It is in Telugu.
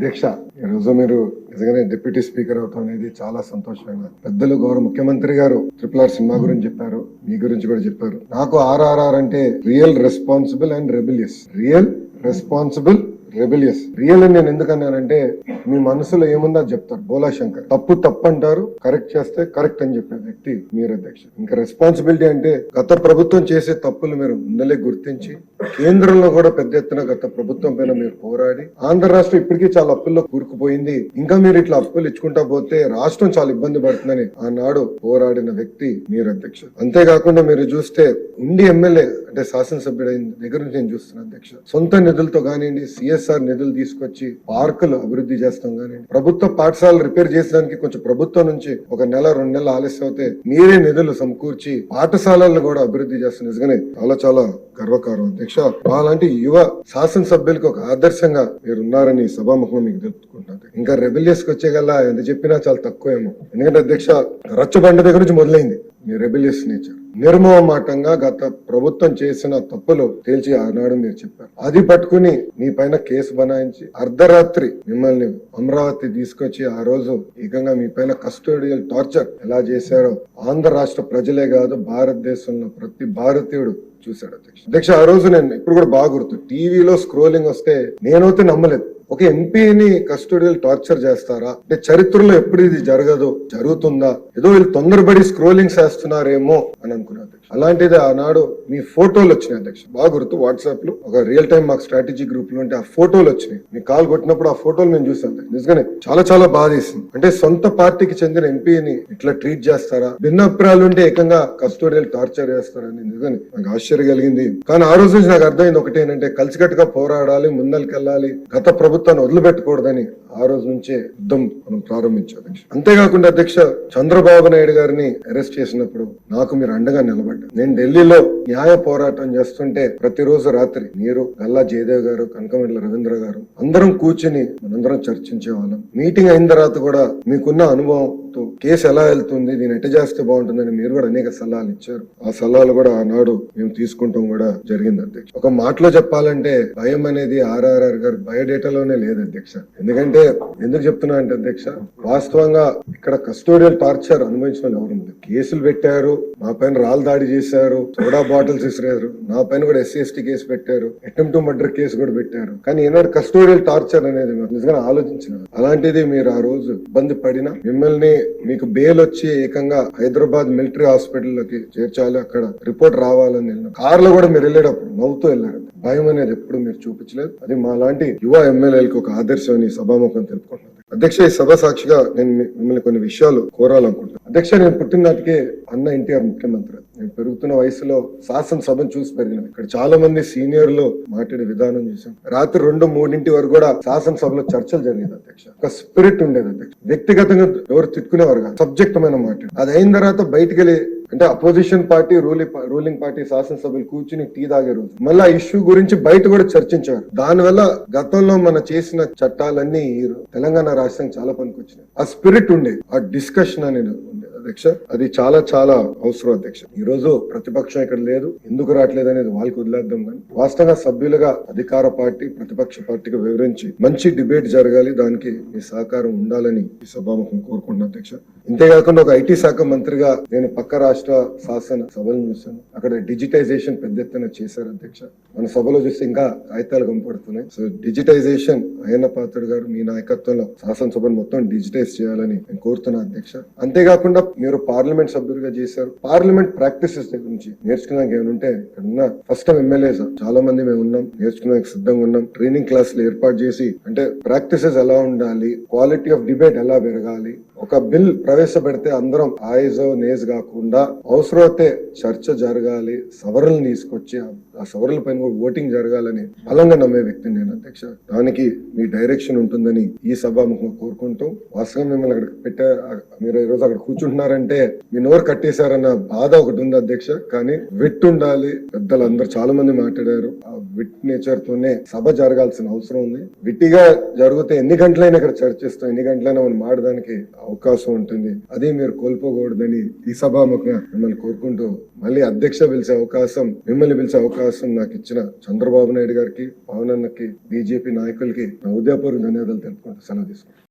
అధ్యక్ష ఈరోజు మీరు నిజంగానే డిప్యూటీ స్పీకర్ అవుతాం అనేది చాలా సంతోషమైన పెద్దలు గౌరవ ముఖ్యమంత్రి గారు ట్రిపుల్ ఆర్ సినిమా గురించి చెప్పారు మీ గురించి కూడా చెప్పారు. నాకు ఆర్ఆర్ఆర్ అంటే real responsible and rebellious. Real responsible rebellious real అని నేను ఎందుకన్నానంటే మీ మనసులో ఏముందో చెప్తారు. బోలా శంకర్. తప్పు తప్పు అంటారు కరెక్ట్ చేస్తే కరెక్ట్ అని చెప్పే వ్యక్తి మీరు అధ్యక్ష. ఇంకా రెస్పాన్సిబిలిటీ అంటే గత ప్రభుత్వం చేసే తప్పులు మీరు ముందలే గుర్తించి కేంద్రంలో కూడా పెద్ద ఎత్తున గత ప్రభుత్వం పైన మీరు పోరాడి ఆంధ్ర రాష్ట్రం ఇప్పటికీ చాలా అప్పుల్లో కూరుకుపోయింది. ఇంకా మీరు ఇట్లా అప్పులు ఇచ్చుకుంటా పోతే రాష్ట్రం చాలా ఇబ్బంది పడుతుందని ఆనాడు పోరాడిన వ్యక్తి మీరు అధ్యక్ష. అంతేకాకుండా మీరు చూస్తే ఉండి ఎమ్మెల్యే అంటే శాసనసభ్యుడైన దగ్గర నుంచి నేను చూస్తున్నాను అధ్యక్ష. సొంత నిధులతో కానివ్వండి సిఎస్ఆర్ నిధులు తీసుకొచ్చి పార్కులు అభివృద్ధి చేస్తాం కానివ్వండి. ప్రభుత్వ పాఠశాలలు రిపేర్ చేసడానికి కొంచెం ప్రభుత్వం నుంచి ఒక నెల రెండు నెలలు ఆలస్యం అవుతే మీరే నిధులు సమకూర్చి పాఠశాలలను కూడా అభివృద్ధి చేస్తున్న నిజంగానే చాలా చాలా గర్వకారం అధ్యక్ష. అలాంటి యువ శాసనసభ్యులకు ఒక ఆదర్శంగా మీరు ఉన్నారని ఈ మీకు తెలుపుకుంటాను ఇంకా రెబిలియస్కి వచ్చే ఎంత చెప్పినా చాలా తక్కువేమో. ఎందుకంటే అధ్యక్ష రచ్చబండ దగ్గర నుంచి మొదలైంది. మీ రెబిలియస్ నేచర్. నిర్మోహమాటంగా గత ప్రభుత్వం చేసిన తప్పులు తేల్చి ఆనాడు మీరు చెప్పారు. అది పట్టుకుని మీ పైన కేసు బనాయించి అర్ధరాత్రి మిమ్మల్ని అమరావతి తీసుకొచ్చి ఆ రోజు ఏకంగా మీ పైన కస్టోడియల్ టార్చర్ ఎలా చేశారో ఆంధ్ర రాష్ట్ర ప్రజలే కాదు భారతదేశంలో ప్రతి భారతీయుడు చూశాడు అధ్యక్ష. అధ్యక్ష ఆ రోజు నేను ఇప్పుడు కూడా బాగా గుర్తు టీవీలో స్క్రోలింగ్ వస్తే నేనైతే నమ్మలేదు. ఒక ఎంపీని కస్టడీలో టార్చర్ చేస్తారా? అంటే చరిత్రలో ఎప్పుడు ఇది జరగదు జరుగుతుందా? ఏదో వీళ్ళు తొందరపడి స్క్రోలింగ్ చేస్తున్నారేమో అని అనుకున్నది. అలాంటిది ఆనాడు మీ ఫోటోలు వచ్చినాయి అధ్యక్ష. బాగా గుర్తు వాట్సాప్లో ఒక రియల్ టైం మాకు స్ట్రాటజీ గ్రూప్లో ఉంటే ఆ ఫోటోలు వచ్చినాయి. మీ కాల్ కొట్టినప్పుడు ఆ ఫోటోలు నేను చూసాం నిజంగానే చాలా చాలా బాధ వేసింది అంటే సొంత పార్టీకి చెందిన ఎంపీని ఇట్లా ట్రీట్ చేస్తారా? భిన్నప్రాయాలు ఉంటే ఏకంగా కస్టోడియల్ టార్చర్ చేస్తారని నిజంగానే నాకు ఆశ్చర్యం కలిగింది. కానీ ఆ రోజు నుంచి నాకు అర్థమైంది ఒకటి ఏంటంటే కలిసికట్టుగా పోరాడాలి ముందరికెళ్ళాలి గత ప్రభుత్వాన్ని వదిలిపెట్టకూడదని ఆ రోజు నుంచే యుద్ధం మనం ప్రారంభించాం అంతేకాకుండా అధ్యక్ష చంద్రబాబు నాయుడు గారిని అరెస్ట్ చేసినప్పుడు నాకు మీరు అండగా నిలబడ్డారు నేను ఢిల్లీలో న్యాయ పోరాటం చేస్తుంటే ప్రతిరోజు రాత్రి మీరు గల్లా జయదేవ్ గారు కనకమెడ్ల రవీంద్ర గారు అందరం కూర్చుని మనందరం చర్చించే వాళ్ళం మీటింగ్ అయిన తర్వాత కూడా మీకున్న అనుభవంతో కేసు ఎలా వెళ్తుంది దీని ఎట్ట చేస్తే బాగుంటుందని మీరు కూడా అనేక సలహాలు ఇచ్చారు. ఆ సలహాలు కూడా ఆనాడు మేము తీసుకుంటాం కూడా జరిగింది అధ్యక్ష. ఒక మాటలో చెప్పాలంటే భయం అనేది ఆర్ఆర్ఆర్ గారు బయోడేటాలోనే లేదు అధ్యక్ష. ఎందుకంటే ఎందుకు చెప్తున్నా అంటే అధ్యక్ష వాస్తవంగా ఇక్కడ కస్టోడియల్ టార్చర్ అనుభవించిన ఎవరు కేసులు పెట్టారు మా పైన రాళ్ళు దాడి చేశారు సోడా బాటిల్స్ ఇసిరారు నా పైన కూడా ఎస్సీ ఎస్టీ కేసు పెట్టారు అటెంప్ట్ మర్డర్ కేసు కూడా పెట్టారు. కానీ ఈనాడు కస్టోడియల్ టార్చర్ అనేది నిజంగా ఆలోచించిన అలాంటిది మీరు ఆ రోజు ఇబ్బంది పడినా మిమ్మల్ని మీకు బెయిల్ వచ్చి ఏకంగా హైదరాబాద్ మిలిటరీ హాస్పిటల్లోకి చేర్చాలి అక్కడ రిపోర్ట్ రావాలని వెళ్ళిన కార్లో కూడా మీరు వెళ్ళేటప్పుడు నవ్వుతూ వెళ్ళారు. భయం అనేది ఎప్పుడు మీరు చూపించలేదు. అది మా లాంటి యువ ఎమ్మెల్యేలకు ఒక ఆదర్శం అని సభాముఖం తెలుపుకుంటున్నాను అధ్యక్ష ఈ సభ సాక్షిగా నేను మిమ్మల్ని కొన్ని విషయాలు కోరాలనుకుంటున్నాను. అధ్యక్ష నేను పుట్టినాటికే అన్న ఎన్టీఆర్ ముఖ్యమంత్రి. నేను పెరుగుతున్న వయసులో శాసనసభను చూసి పెరిగిన ఇక్కడ చాలా మంది సీనియర్లు మాట్లాడే విధానం చూసాం. రాత్రి రెండు మూడింటి వరకు కూడా శాసనసభలో చర్చలు జరిగేది అధ్యక్ష. ఒక స్పిరిట్ ఉండేది అధ్యక్ష. వ్యక్తిగతంగా ఎవరు తిట్టుకునేవారు కాదు. సబ్జెక్టమైన మాట అది అయిన తర్వాత బయటికి వెళ్ళి అంటే opposition party ruling ruling party శాసనసభ్యులు కూర్చుని టీ తాగే రోజు. మళ్ళీ ఆ ఇష్యూ గురించి బయట కూడా చర్చించారు. దానివల్ల గతంలో మన చేసిన చట్టాలన్నీ తెలంగాణ రాష్ట్రం చాలా పనికొచ్చినాయి. ఆ స్పిరిట్ ఉండేది ఆ డిస్కషన్ అనేది. అధ్యక్ష. అది చాలా చాలా అవసరం అధ్యక్ష. ఈ రోజు ప్రతిపక్షం ఇక్కడ లేదు. ఎందుకు రావట్లేదు అనేది వాళ్ళకి వదిలేద్దాం కానీ వాస్తవంగా సభ్యులుగా అధికార పార్టీ ప్రతిపక్ష పార్టీకి వివరించి మంచి డిబేట్ జరగాలి. దానికి మీ సహకారం ఉండాలని ఈ సభాముఖం కోరుకుంటున్నాను అధ్యక్ష. ఇంతేకాకుండా ఒక ఐటీ శాఖ మంత్రిగా నేను పక్క రాష్ట్ర శాసన సభలను చూశాను. అక్కడ డిజిటైజేషన్ పెద్ద ఎత్తున చేశారు అధ్యక్ష. మన సభలో చూస్తే ఇంకా కాగితాలు కనపడుతున్నాయి. సో డిజిటైజేషన్ అయ్యన్న పాత్రుడు గారు మీ నాయకత్వంలో శాసనసభను మొత్తం డిజిటైజ్ చేయాలని నేను కోరుతున్నాను అధ్యక్ష. అంతేకాకుండా మీరు పార్లమెంట్ సభ్యులుగా చేశారు. పార్లమెంట్ ప్రాక్టీసెస్ గురించి నేర్చుకున్నాక ఏమంటే ఉంటే ఉన్న ఫస్ట్ టైం ఎమ్మెల్యేస్ చాలా మంది మేము ఉన్నాం నేర్చుకున్నాక సిద్ధంగా ఉన్నాం. ట్రైనింగ్ క్లాసులు ఏర్పాటు చేసి అంటే ప్రాక్టీసెస్ ఎలా ఉండాలి క్వాలిటీ ఆఫ్ డిబేట్ ఎలా పెరగాలి ఒక బిల్ ప్రవేశపెడితే అందరం ఆయిజ్ నేజ్ కాకుండా అవసరమైతే చర్చ జరగాలి సవరణలు తీసుకొచ్చి ఆ- ఆ సవరణల పైన కూడా ఓటింగ్ జరగాలని బలంగా నమ్మే వ్యక్తిని నేను అధ్యక్ష. దానికి మీ డైరెక్షన్ ఉంటుందని ఈ సభాముఖంగా కోరుకుంటూ వాస్తవం మిమ్మల్ని అక్కడ పెట్టే మీరు ఈరోజు రోజు అక్కడ కూర్చుంటున్నారంటే మీ నోరు కట్టేశారన్న బాధ ఒకటి ఉంది అధ్యక్ష. కానీ విట్ ఉండాలి. పెద్దలు అందరు చాలా మంది మాట్లాడారు. ఆ విట్ నేచర్ తోనే సభ జరగాల్సిన అవసరం ఉంది. విట్టిగా జరిగితే ఎన్ని గంటలైనా ఇక్కడ చర్చిస్తాం ఎన్ని గంటలైనా మనం మాడడానికి అవకాశం ఉంటుంది. అది మీరు కోల్పోకూడదని ఈ సభాముఖంగా మిమ్మల్ని కోరుకుంటూ మళ్ళీ అధ్యక్ష పిలిచే అవకాశం మిమ్మల్ని పిలిచే అవకాశం నాకు ఇచ్చిన చంద్రబాబు నాయుడు గారికి పవన్ అన్నకి బీజేపీ నాయకులకి నా ఉదయపూర్వక ధన్యవాదాలు తెలుపుకుంటూ సెలవు తీసుకుంటాను